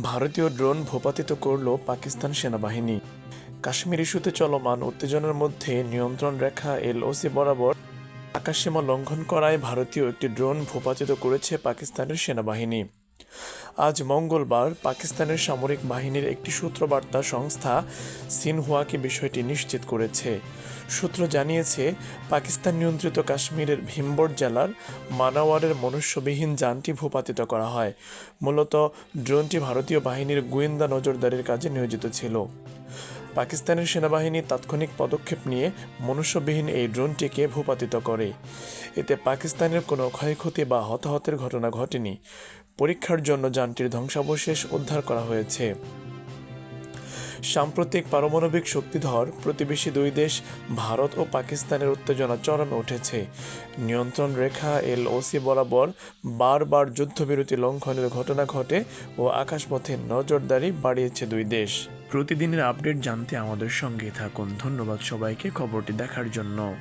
ভারতীয় ড্রোন ভূপাতিত করল পাকিস্তান সেনাবাহিনী। কাশ্মীর ইস্যুতে চলমান উত্তেজনার মধ্যে নিয়ন্ত্রণ রেখা এলওসি বরাবর আকাশসীমা লঙ্ঘন করায় ভারতীয় একটি ড্রোন ভূপাতিত করেছে পাকিস্তানের সেনাবাহিনী। আজ মঙ্গলবার পাকিস্তানের সামরিক বাহিনীর একটি সূত্রবার্তা সংস্থা সিনহুয়াকে বিষয়টি নিশ্চিত করেছে। সূত্র জানিয়েছে, পাকিস্তান নিয়ন্ত্রিত কাশ্মীরের ভীমবর জেলার মানাওয়ারের মনুষ্যবিহীন যানটি ভূপাতিত করা হয়। মূলত, ড্রোনটি ভারতীয় বাহিনীর গোয়েন্দা নজরদারির কাজে নিয়োজিত ছিল। পাকিস্তানের সেনাবাহিনী তাৎক্ষণিক পদক্ষেপ নিয়ে মনুষ্যবিহীন এই ড্রোনটিকে ভূপাতিত করে। এতে পাকিস্তানের কোনো ক্ষয়ক্ষতি বা হতাহতের ঘটনা ঘটেনি। পরীক্ষার জন্য যানটির ধ্বংসাবশেষ উদ্ধার করা হয়েছে। সাম্প্রতিক পারমাণবিক শক্তিধর প্রতিবেশী দুই দেশ, ভারত ও পাকিস্তানের উত্তেজনা চরমে উঠেছে। নিয়ন্ত্রণ রেখা এলওসি বরাবর বারবার যুদ্ধবিরতি লঙ্ঘনের ঘটনা ঘটে ও আকাশপথে নজরদারি বাড়িয়েছে দুই দেশ। প্রতিদিনের আপডেট জানতে আমাদের সঙ্গে থাকুন। ধন্যবাদ সবাইকে। খবরটি দেখার জন্য।